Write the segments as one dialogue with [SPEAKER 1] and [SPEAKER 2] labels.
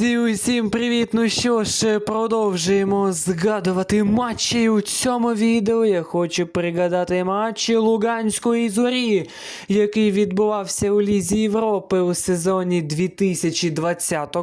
[SPEAKER 1] Друзі, усім привіт! Ну що ж, продовжуємо згадувати матчі. У цьому відео я хочу пригадати матчі Луганської зорі, який відбувався у Лізі Європи у сезоні 2020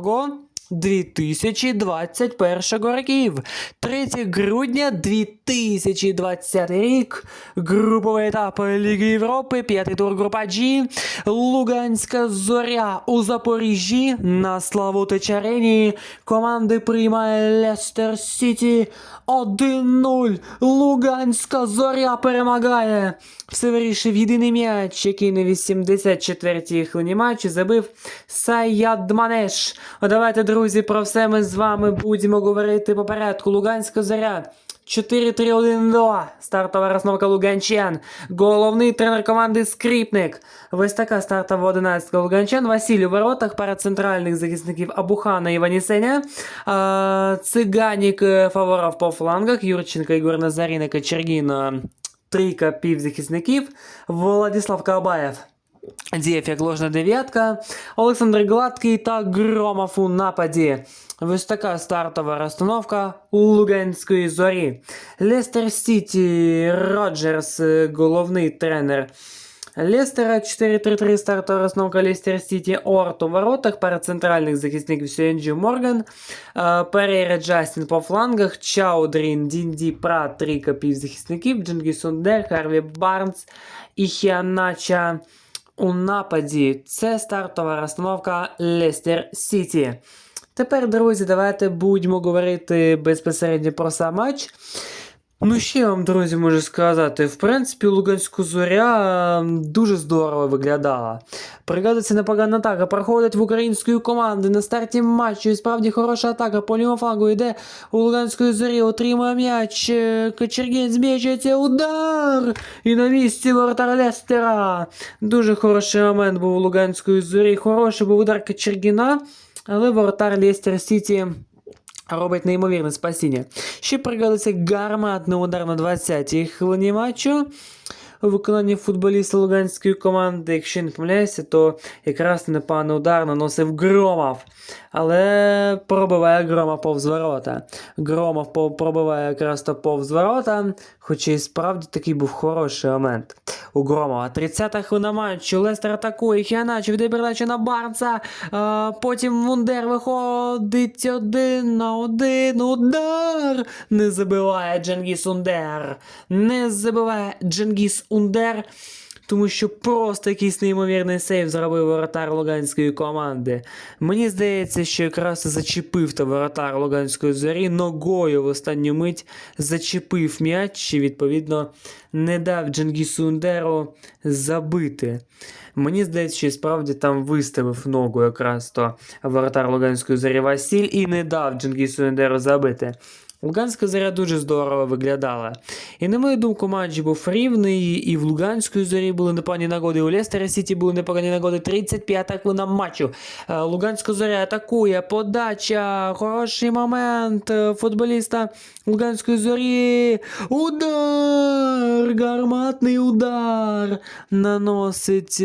[SPEAKER 1] 2021 років. 3 грудня 2020 рік. Груповий етап Ліги Європи, п'ятий тур група G. Луганська зоря у Запоріжжі на Славутич арені. Команди приймає Лестер Сіті 1-0. Луганська зоря перемагає. Все вирішив єдиний м'яч, який на 84-й хвилині матчу забив Саяд Манеш. Давайте, друзі, про все ми з вами будемо говорити по порядку. Луганська зоря. 4-3-1-2. Стартова розновка Луганчан. Головний тренер команди Скрипник. Ось така стартова 11 Луганчан. Василь у воротах. Пара центральних захисників Абухана і Ванісеня. Циганік е, Фаворов по флангах. Юрченко, Ігор Назаріна, Кочергін. е, Трійка півзахисників. Владислав Кабаєв. Дієв як ложна дев'ятка, Олександр Гладкий та Громов у нападі. Ось така стартова розстановка у Луганської зорі. Лестер Сіті, Роджерс, головний тренер. Лестера 4-3-3 стартова розстановка Лестер Сіті Орт у воротах, пара центральних захисників Сюенджі Морган, Перейра Джастін по флангах, Чаудрін, Дінді Прат, трійка півзахисників, Джингіс Ундер, Харві Барнс і Хіанача у нападі. Це стартова розстановка Лестер Сіті. Тепер, друзі, давайте будемо говорити безпосередньо про сам матч. Ну, що я вам, друзі, можу сказати. В принципі, Луганську зоря дуже здорово виглядала. Пригадується непогана атака, проходить в української команди на старті матчу. І справді хороша атака по лівому флангу йде у Луганської зорі, отримує м'яч. е, Кочергін зміщується, удар! І на місці воротар Лестера. Дуже хороший момент був у Луганської зорі. Хороший був удар Кочергіна, але воротар Лестер Сіті. Робить неймовірне спасіння. Ще пригодиться гарматний удар на 20-й хвилині матчу. У виконанні футболіста Луганської команди, якщо не помиляюся, то якраз непоганий удар наносив Громов. Але пробиває Громов повз ворота. Громов пробиває якраз то повз ворота, хоча і справді такий був хороший момент у Громова. 30-та хвилина матчу. Лестер атакує. Хіанач віддає передачу на Барца. А, потім Вундер виходить один на один. Удар! Не забиває Дженгіс Ундер. Не забиває Дженгіс Ундер. Тому що просто якийсь неймовірний сейв зробив воротар Луганської команди. Мені здається, що якраз зачепив та воротар Луганської зорі ногою в останню мить зачепив м'яч і, відповідно, не дав Дженгісу Ундеру забити. Мені здається, що справді там виставив ногу якраз то воротар Луганської зорі Василь і не дав Дженгісу Ундеру забити. Луганська зоря дуже здорово виглядала. І на мою думку, матч був рівний, і в Луганської зорі були непогані нагоди, у Лестера Сіті були непогані нагоди. 35-та хвилина матчу. Е, Луганська зоря атакує, подача, хороший момент е, футболіста Луганської зорі. Удар! Гарматний удар наносить.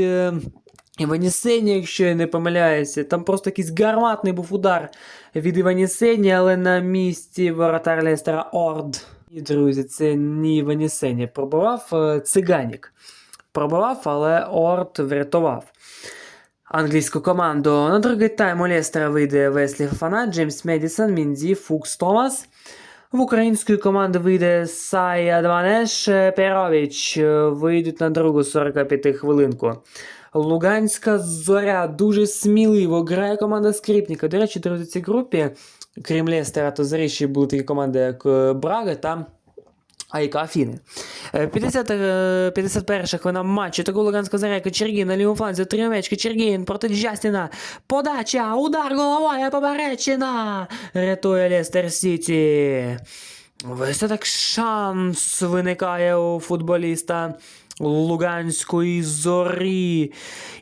[SPEAKER 1] Іванісені, якщо я не помиляюся, там просто якийсь гарматний був удар від Іванісені, але на місці воротар Лестера Орд. І, друзі, це не Іванісені. Пробивав е, циганік. Пробивав, але Орд врятував англійську команду. На другий тайм у Лестера вийде Веслі Фафана, Джеймс Медісон, Мінді, Фукс Томас. В української команди вийде Сая Дванеш, Перович. Е, Вийдуть на другу 45 хвилинку. Луганська зоря дуже сміливо грає команда Скрипника. До речі, друзі, в цій групі, крім Лестера, то зорі були такі команди, як е, Брага та Айка Афіни. Е, 50, е, 51 хвилина матчу. Таку Луганська зоря Кочергін на лівому фланзі. Отримує м'яч Кочергін проти Джастіна. Подача, удар головою, поперечина. Рятує Лестер Сіті. Це так шанс виникає у футболіста Луганської зорі.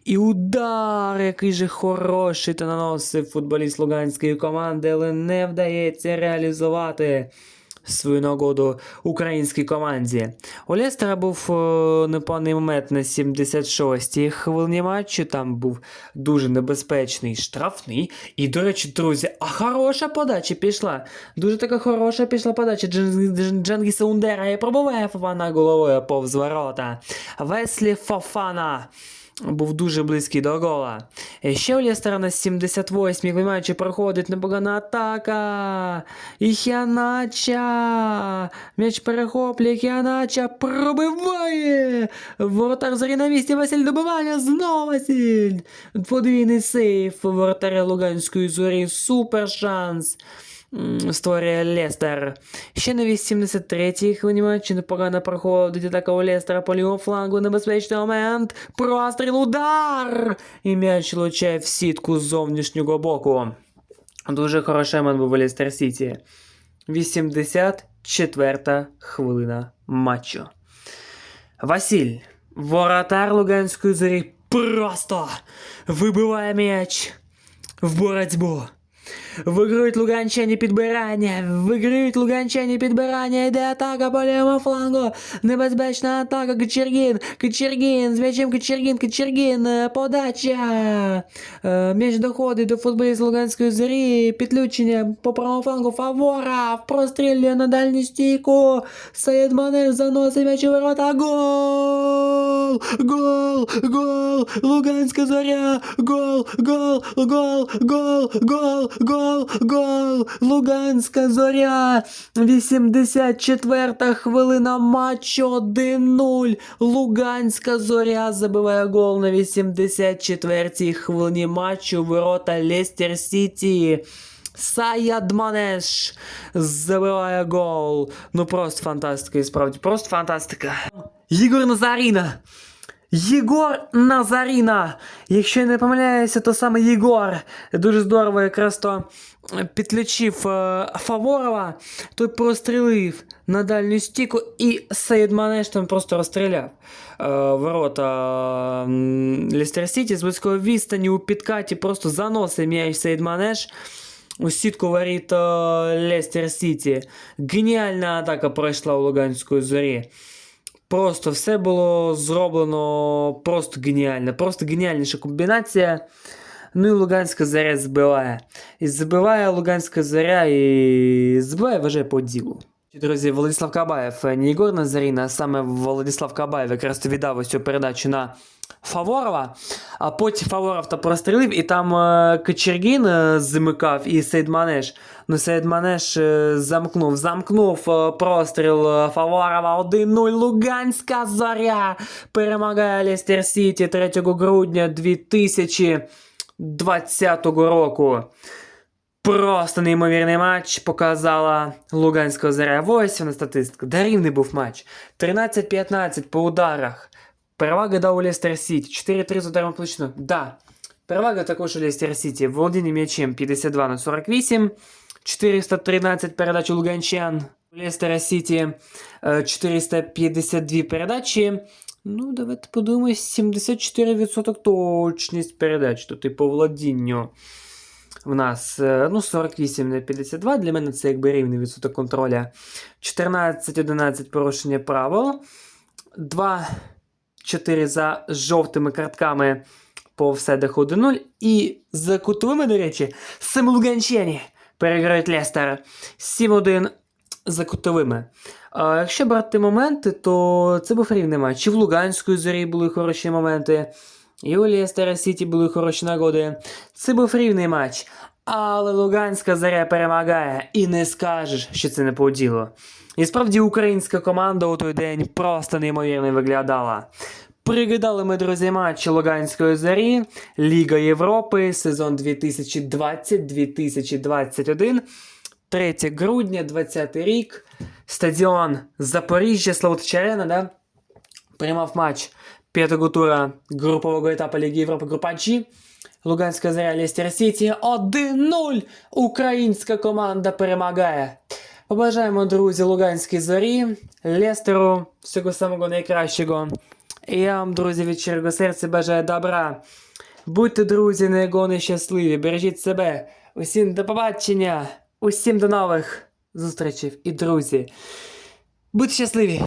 [SPEAKER 1] І удар, який же хороший та наносив футболіст Луганської команди, але не вдається реалізувати. Свою нагоду українській команді. У Лестера був е, непоганий момент на 76-й хвилині матчу. Там був дуже небезпечний штрафний. І, до речі, друзі, а хороша подача пішла. Дуже така хороша пішла подача Джен- Джен- Дженгіса Ундера і пробуває Фофана головою повз ворота. Веслі Фофана був дуже близький до гола. І Ще у Лестера на 78-й матчі проходить непогана атака. І Хіанача. М'яч перехоплює, Хіанача пробиває. Воротар зорі на місці, Василь добивання, знову Василь. Подвійний сейф воротаря Луганської зорі. Супер шанс. Створює Лестер. Ще на 83-й хвилині матчу непогано проходить атака у Лестера по лівому флангу. Небезпечний момент. Простріл, удар! І м'яч влучає в сітку з зовнішнього боку. Дуже хороший момент був у Лестер Сіті. 84 хвилина матчу. Василь, воротар Луганської зорі, просто вибиває м'яч в боротьбу. Виграють луганчані підбирання, виграють луганчані підбирання, йде атака по лівому флангу, небезпечна атака, Кочергін, Кочергін, з м'ячем Кочергін, Кочергін, е, подача, Е, м'яч доходить до футболіста Луганської зорі, підключення по правому флангу, Фавора, прострілює на дальню стійку, Саїд Манеш заносить м'яч у ворота, гол, гол, гол, Луганська зоря, гол, гол, гол, гол, гол, гол, гол, Луганська зоря, 84 хвилина матчу 1-0, Луганська зоря забиває гол на 84-й хвилині матчу ворота Лестер Сіті. Саяд Манеш забиває гол. Ну просто фантастика, і справді, просто фантастика. Єгор Назаріна. Єгор Назаріна. Якщо я не помиляюся, то саме Єгор дуже здорово якраз то підключив е, Фаворова, той прострілив на дальню стіку, і Саїд там просто розстріляв е, ворота Лістер Сіті з близької відстані у підкаті просто заносив м'яч Саїд Манеш у сітку воріт е, Лестер Сіті. Геніальна атака пройшла у Луганської зорі. Просто все було зроблено просто геніально. Просто геніальніша комбінація. Ну і Луганська заря збиває. І забиває Луганська заря і збиває вважає по ділу. Друзі, Владислав Кабаєв, е, не Єгор Назаріна, а саме Владислав Кабаєв якраз віддав ось цю передачу на Фаворова, а потім Фаворов та прострілив, і там е, Кочергін е, замикав і Сейд Манеш. Ну, Сейд Манеш замкнув, замкнув простріл Фаворова 1-0. Луганська зоря перемагає Лестер Сіті 3 грудня 2020 року. Просто неймовірний матч показала Луганська зоря. Ось вона статистика. Дарівний був матч. 13-15 по ударах. Перевага да у Лестер Сіті. 4-3 з ударом площину. Да. Перевага також у Лестер Сіті. Володіння м'ячем 52 на 48. 413 передач у Луганчан. У Лестера Сіті е, 452 передачі. Ну, давайте подивимось. 74% точність передач. Тобто по володінню. В нас е, ну, 48 на 52. Для мене це якби рівний відсоток контроля. 14-11 порушення правил. 2-4 за жовтими картками по офсайдах 1-0. І за кутовими, до речі, саме Луганчані переграють Лестер 7-1 за кутовими. А якщо брати моменти, то це був рівний матч. І в Луганської зорі були хороші моменти. І у Лестера Сіті були хороші нагоди. Це був рівний матч. Але Луганська заря перемагає, і не скажеш, що це не по. І справді українська команда у той день просто неймовірно виглядала. Пригадали ми, друзі, матчі Луганської зорі, Ліга Європи, сезон 2020-2021. 3 грудня, 20 рік. Стадіон Запоріжжя, Славутича Арена, да? приймав матч п'ятого тура групового етапу Ліги Європи група G. Луганська заря Лестер Сіті 1-0. Українська команда перемагає. Побажаємо, друзі, Луганській зорі, Лестеру, всього самого найкращого. І я вам, друзі, від щирого серця бажаю добра. Будьте, друзі, на його нещасливі, бережіть себе. Усім до побачення, усім до нових зустрічей і друзі. Будьте щасливі!